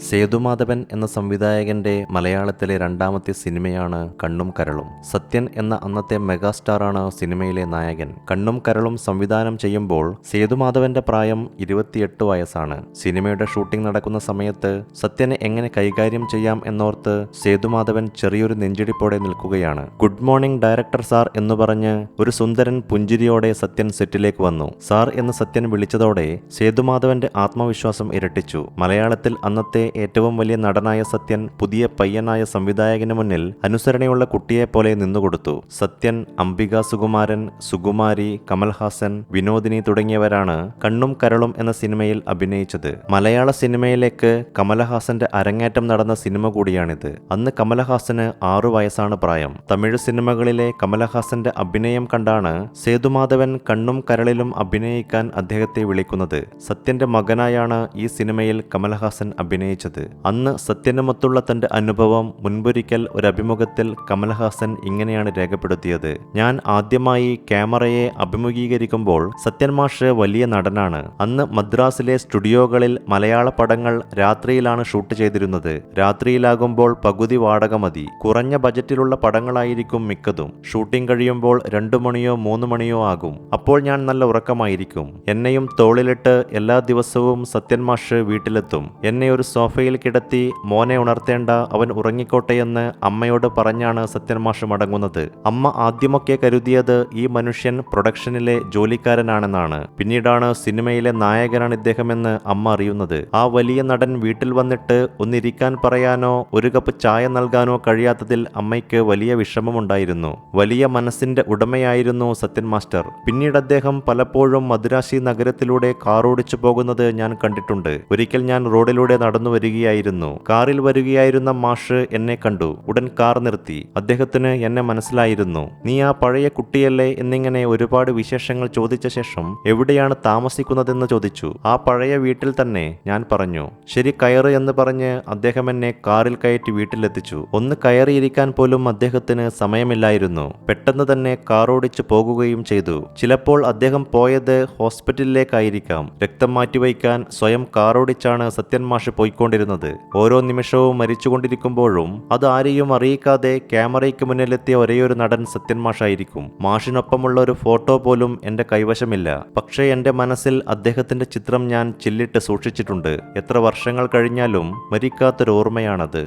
സേതുമാധവൻ എന്ന സംവിധായകന്റെ മലയാളത്തിലെ രണ്ടാമത്തെ സിനിമയാണ് കണ്ണും കരളും. സത്യൻ എന്ന അന്നത്തെ മെഗാസ്റ്റാറാണ് സിനിമയിലെ നായകൻ. കണ്ണും കരളും സംവിധാനം ചെയ്യുമ്പോൾ സേതുമാധവന്റെ പ്രായം ഇരുപത്തിയെട്ട് വയസ്സാണ്. സിനിമയുടെ ഷൂട്ടിംഗ് നടക്കുന്ന സമയത്ത് സത്യനെ എങ്ങനെ കൈകാര്യം ചെയ്യാം എന്നോർത്ത് സേതുമാധവൻ ചെറിയൊരു നെഞ്ചിടിപ്പോടെ നിൽക്കുകയാണ്. ഗുഡ് മോർണിംഗ് ഡയറക്ടർ സാർ എന്ന് പറഞ്ഞ് ഒരു സുന്ദരൻ പുഞ്ചിരിയോടെ സത്യൻ സെറ്റിലേക്ക് വന്നു. സാർ എന്ന് സത്യൻ വിളിച്ചതോടെ സേതുമാധവന്റെ ആത്മവിശ്വാസം ഇരട്ടിച്ചു. മലയാളത്തിൽ അന്നത്തെ ഏറ്റവും വലിയ നടനായ സത്യൻ പുതിയ പയ്യനായ സംവിധായകന് മുന്നിൽ അനുസരണയുള്ള കുട്ടിയെപ്പോലെ നിന്നുകൊടുത്തു. സത്യൻ അംബിക സുകുമാരൻ സുകുമാരി കമൽഹാസൻ വിനോദിനി തുടങ്ങിയവരാണ് കണ്ണും കരളും എന്ന സിനിമയിൽ അഭിനയിച്ചത്. മലയാള സിനിമയിലേക്ക് കമലഹാസന്റെ അരങ്ങേറ്റം നടന്ന സിനിമ കൂടിയാണിത്. അന്ന് കമലഹാസന് ആറു വയസ്സാണ് പ്രായം. തമിഴ് സിനിമകളിലെ കമലഹാസന്റെ അഭിനയം കണ്ടാണ് സേതുമാധവൻ കണ്ണും കരളിലും അഭിനയിക്കാൻ അദ്ദേഹത്തെ വിളിക്കുന്നത്. സത്യന്റെ മകനായാണ് ഈ സിനിമയിൽ കമലഹാസൻ അഭിനയിച്ചത്. അന്ന് സത്യനമത്തുള്ള തന്റെ അനുഭവം മുൻപൊരിക്കൽ ഒരു അഭിമുഖത്തിൽ കമൽഹാസൻ ഇങ്ങനെയാണ് രേഖപ്പെടുത്തിയത്. ഞാൻ ആദ്യമായി ക്യാമറയെ അഭിമുഖീകരിക്കുമ്പോൾ സത്യൻ മാഷ് വലിയ നടനാണ്. അന്ന് മദ്രാസിലെ സ്റ്റുഡിയോകളിൽ മലയാള പടങ്ങൾ രാത്രിയിലാണ് ഷൂട്ട് ചെയ്തിരുന്നത്. രാത്രിയിലാകുമ്പോൾ പകുതി വാടക മതി. കുറഞ്ഞ ബജറ്റിലുള്ള പടങ്ങളായിരിക്കും മിക്കതും. ഷൂട്ടിംഗ് കഴിയുമ്പോൾ രണ്ടു മണിയോ മൂന്ന് മണിയോ ആകും. അപ്പോൾ ഞാൻ നല്ല ഉറക്കമായിരിക്കും. എന്നെയും തോളിലിട്ട് എല്ലാ ദിവസവും സത്യൻ മാഷ് വീട്ടിലെത്തും. എന്നെ ഒരു സോഫയിൽ കിടത്തി മോനെ ഉണർത്തേണ്ട അവൻ ഉറങ്ങിക്കോട്ടെയെന്ന് അമ്മയോട് പറഞ്ഞാണ് സത്യൻ മാഷ് മടങ്ങുന്നത്. അമ്മ ആദ്യമൊക്കെ കരുതിയത് ഈ മനുഷ്യൻ പ്രൊഡക്ഷനിലെ ജോലിക്കാരനാണെന്നാണ്. പിന്നീടാണ് സിനിമയിലെ നായകനാണ് ഇദ്ദേഹമെന്ന് അമ്മ അറിയുന്നത്. ആ വലിയ നടൻ വീട്ടിൽ വന്നിട്ട് ഒന്നിരിക്കാൻ പറയാനോ ഒരു കപ്പ് ചായ നൽകാനോ കഴിയാത്തതിൽ അമ്മയ്ക്ക് വലിയ വിഷമമുണ്ടായിരുന്നു. വലിയ മനസ്സിന്റെ ഉടമയായിരുന്നു സത്യൻ മാസ്റ്റർ. പിന്നീട് അദ്ദേഹം പലപ്പോഴും മദുരാശി നഗരത്തിലൂടെ കാറോടിച്ചു പോകുന്നത് ഞാൻ കണ്ടിട്ടുണ്ട്. ഒരിക്കൽ ഞാൻ റോഡിലൂടെ നടന്നു വരികയായിരുന്നു. കാറിൽ വരികയായിരുന്ന മാഷ് എന്നെ കണ്ടു. ഉടൻ കാർ നിർത്തി. അദ്ദേഹത്തിന് എന്നെ മനസ്സിലായിരുന്നു. നീ ആ പഴയ കുട്ടിയല്ലേ? എന്നിങ്ങനെ ഒരുപാട് വിശേഷങ്ങൾ ചോദിച്ച ശേഷം എവിടെയാണ് താമസിക്കുന്നതെന്ന് ചോദിച്ചു. ആ പഴയ വീട്ടിൽ തന്നെ ഞാൻ പറഞ്ഞു. ശരി കയറ് എന്ന് പറഞ്ഞ് അദ്ദേഹം എന്നെ കാറിൽ കയറ്റി വീട്ടിലെത്തിച്ചു. ഒന്ന് കയറിയിരിക്കാൻ പോലും അദ്ദേഹത്തിന് സമയമില്ലായിരുന്നു. പെട്ടെന്ന് തന്നെ കാറോടിച്ച് പോകുകയും ചെയ്തു. ചിലപ്പോൾ അദ്ദേഹം പോയത് ഹോസ്പിറ്റലിലേക്കായിരിക്കാം. രക്തം മാറ്റിവയ്ക്കാൻ സ്വയം കാറോടിച്ചാണ് സത്യൻ മാഷ് പോയിക്കൊണ്ടിരുന്നത് ഓരോ നിമിഷവും മരിച്ചുകൊണ്ടിരിക്കുമ്പോഴും അത് ആരെയും അറിയിക്കാതെ ക്യാമറയ്ക്ക് മുന്നിലെത്തിയ ഒരേയൊരു നടൻ സത്യൻ മാഷായിരിക്കും. മാഷിനൊപ്പമുള്ള ഒരു ഫോട്ടോ പോലും എന്റെ കൈവശമില്ല. പക്ഷേ എന്റെ മനസ്സിൽ അദ്ദേഹത്തിന്റെ ചിത്രം ഞാൻ ചില്ലിട്ട് സൂക്ഷിച്ചിട്ടുണ്ട്. എത്ര വർഷങ്ങൾ കഴിഞ്ഞാലും മരിക്കാത്തൊരു ഓർമ്മയാണത്